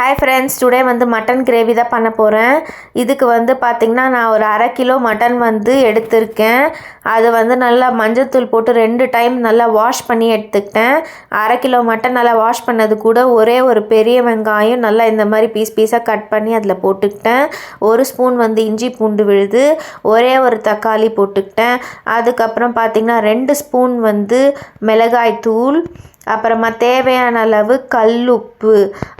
Hi friends today வந்து mutton gravy தான் பண்ண போகிறேன் இதுக்கு வந்து பார்த்திங்கன்னா நான் ஒரு அரை கிலோ மட்டன் வந்து எடுத்திருக்கேன். அது வந்து நல்லா மஞ்சள்தூள் போட்டு ரெண்டு டைம் நல்லா வாஷ் பண்ணி எடுத்துக்கிட்டேன். அரை கிலோ மட்டன் நல்லா வாஷ் பண்ணது கூட ஒரே ஒரு பெரிய வெங்காயம் நல்லா இந்த மாதிரி பீஸ் பீஸாக கட் பண்ணி அதில் போட்டுக்கிட்டேன். ஒரு ஸ்பூன் வந்து இஞ்சி பூண்டு விழுது ஒரே ஒரு தக்காளி போட்டுக்கிட்டேன். அதுக்கப்புறம் பார்த்திங்கன்னா ரெண்டு ஸ்பூன் வந்து மிளகாய் தூள் அப்புறமா தேவையான அளவு கல் உப்பு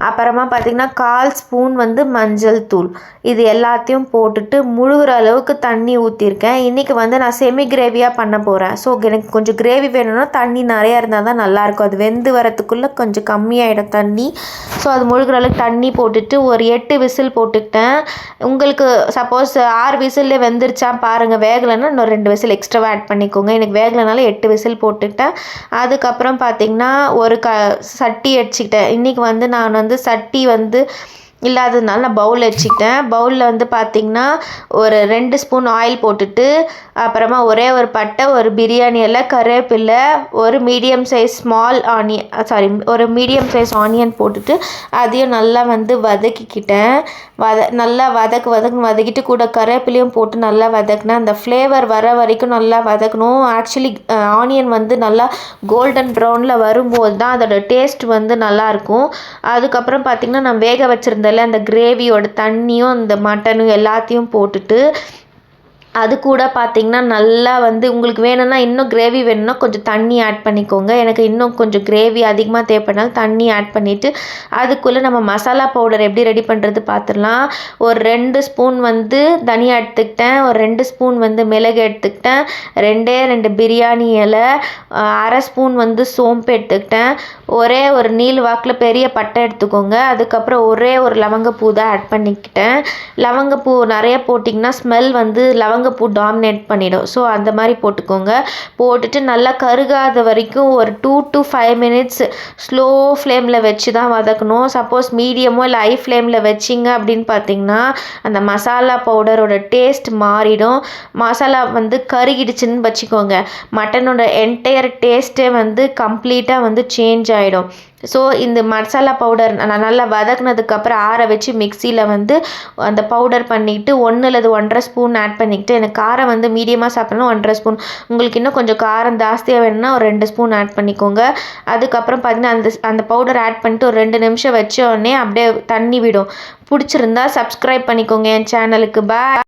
அப்புறமா பார்த்திங்கன்னா கால் ஸ்பூன் வந்து மஞ்சள் தூள். இது எல்லாத்தையும் போட்டுட்டு முழுகிற அளவுக்கு தண்ணி ஊற்றிருக்கேன் இன்றைக்கி வந்து நான் செமி கிரேவியாக பண்ண போகிறேன் ஸோ எனக்கு கொஞ்சம் கிரேவி வேணும்னா தண்ணி நிறையா இருந்தால் தான் நல்லாயிருக்கும் அது வெந்து வரத்துக்குள்ளே கொஞ்சம் கம்மியாயிடும் தண்ணி. ஸோ அது முழுகிற அளவுக்கு தண்ணி போட்டுட்டு ஒரு எட்டு விசில் போட்டுக்கிட்டேன். உங்களுக்கு சப்போஸ் ஆறு விசில்லே வெந்துருச்சா பாருங்கள் வேகலைன்னா இன்னும் ரெண்டு விசில் எக்ஸ்ட்ராவாக ஆட் பண்ணிக்கோங்க. எனக்கு வேகலைனால எட்டு விசில் போட்டுக்கிட்டேன். அதுக்கப்புறம் பார்த்திங்கன்னா ஒரு க சட்டி அடிச்சுக்கிட்டேன். இன்றைக்கி வந்து நான் வந்து சட்டி வந்து இல்லாததுனால நான் பவுல் வச்சுக்கிட்டேன். பவுலில் வந்து பார்த்திங்கன்னா ஒரு ரெண்டு ஸ்பூன் ஆயில் போட்டுட்டு அப்புறமா ஒரே ஒரு பட்டை ஒரு பிரியாணி இலை கருவேப்பில்லை ஒரு medium size small onion sorry ஒரு மீடியம் சைஸ் ஆனியன் போட்டுட்டு அதையும் நல்லா வந்து வதக்கிக்கிட்டேன். வத நல்லா வதக்கு வதக்கு வதக்கிட்டு கூட கருவேப்பிலையும் போட்டு நல்லா வதக்கினேன். அந்த ஃப்ளேவர் வர வரைக்கும் நல்லா வதக்கணும். ஆக்சுவலி ஆனியன் வந்து நல்லா கோல்டன் ப்ரௌனில் வரும்போது தான் அதோட டேஸ்ட் வந்து நல்லாயிருக்கும் அதுக்கப்புறம் பார்த்திங்கன்னா நான் வேக வச்சுருந்தேன் அதில் அந்த கிரேவியோட தண்ணியும் அந்த மட்டனும் எல்லாத்தையும் போட்டுட்டு அது கூட பார்த்திங்கன்னா நல்லா வந்து உங்களுக்கு வேணும்னா இன்னும் கிரேவி வேணும்னா கொஞ்சம் தண்ணி ஆட் பண்ணிக்கோங்க. எனக்கு இன்னும் கொஞ்சம் கிரேவி அதிகமாக தேவைப்படனால தண்ணி ஆட் பண்ணிவிட்டு அதுக்குள்ளே நம்ம மசாலா பவுடர் எப்படி ரெடி பண்ணுறது பார்த்துடலாம் ஒரு ரெண்டு ஸ்பூன் வந்து தனியாக எடுத்துக்கிட்டேன். ஒரு ரெண்டு ஸ்பூன் வந்து மிளகு எடுத்துக்கிட்டேன். ரெண்டே ரெண்டு பிரியாணி இலை அரை ஸ்பூன் வந்து சோம்பு எடுத்துக்கிட்டேன். ஒரே ஒரு நீல் வாக்கில் பெரிய பட்டை எடுத்துக்கோங்க. அதுக்கப்புறம் ஒரே ஒரு லவங்கப்பூ தான் ஆட் பண்ணிக்கிட்டேன். லவங்கப்பூ நிறைய போட்டிங்கன்னா ஸ்மெல் வந்து லவங்க பூ டாமினேட் பண்ணிடும். ஸோ அந்த மாதிரி போட்டுக்கோங்க. போட்டுட்டு நல்லா கருகாத வரைக்கும் ஒரு two to five minutes slow ஃப்ளேமில் வச்சு தான் வதக்கணும். சப்போஸ் மீடியமோ இல்லை ஹை ஃப்ளேமில் வச்சிங்க அப்படின்னு பார்த்தீங்கன்னா அந்த மசாலா பவுடரோட டேஸ்ட் மாறிடும். மசாலா வந்து கருகிடுச்சுன்னு வச்சுக்கோங்க. மட்டனோட என்டையர் டேஸ்ட்டே வந்து கம்ப்ளீட்டாக வந்து சேஞ்ச் ஆகிடும் ஸோ இந்த மசாலா பவுடர் நான் நல்லா வதக்குனதுக்கப்புறம் ஆற வச்சு மிக்சியில் வந்து அந்த பவுடர் பண்ணிவிட்டு ஒன்று அல்லது ஒன்றரை ஸ்பூன் ஆட் பண்ணிக்கிட்டு எனக்கு காரம் வந்து மீடியமாக சாப்பிட்ணும் ஒன்றரை ஸ்பூன் உங்களுக்கு இன்னும் கொஞ்சம் காரம் ஜாஸ்தியாக வேணும்னா ஒரு ரெண்டு ஸ்பூன் ஆட் பண்ணிக்கோங்க. அதுக்கப்புறம் பார்த்தீங்கன்னா அந்த அந்த பவுடர் ஆட் பண்ணிட்டு ஒரு ரெண்டு நிமிஷம் வச்ச உடனே அப்படியே தண்ணி விடும். பிடிச்சிருந்தா சப்ஸ்கிரைப் பண்ணிக்கோங்க என் சேனலுக்கு பாய்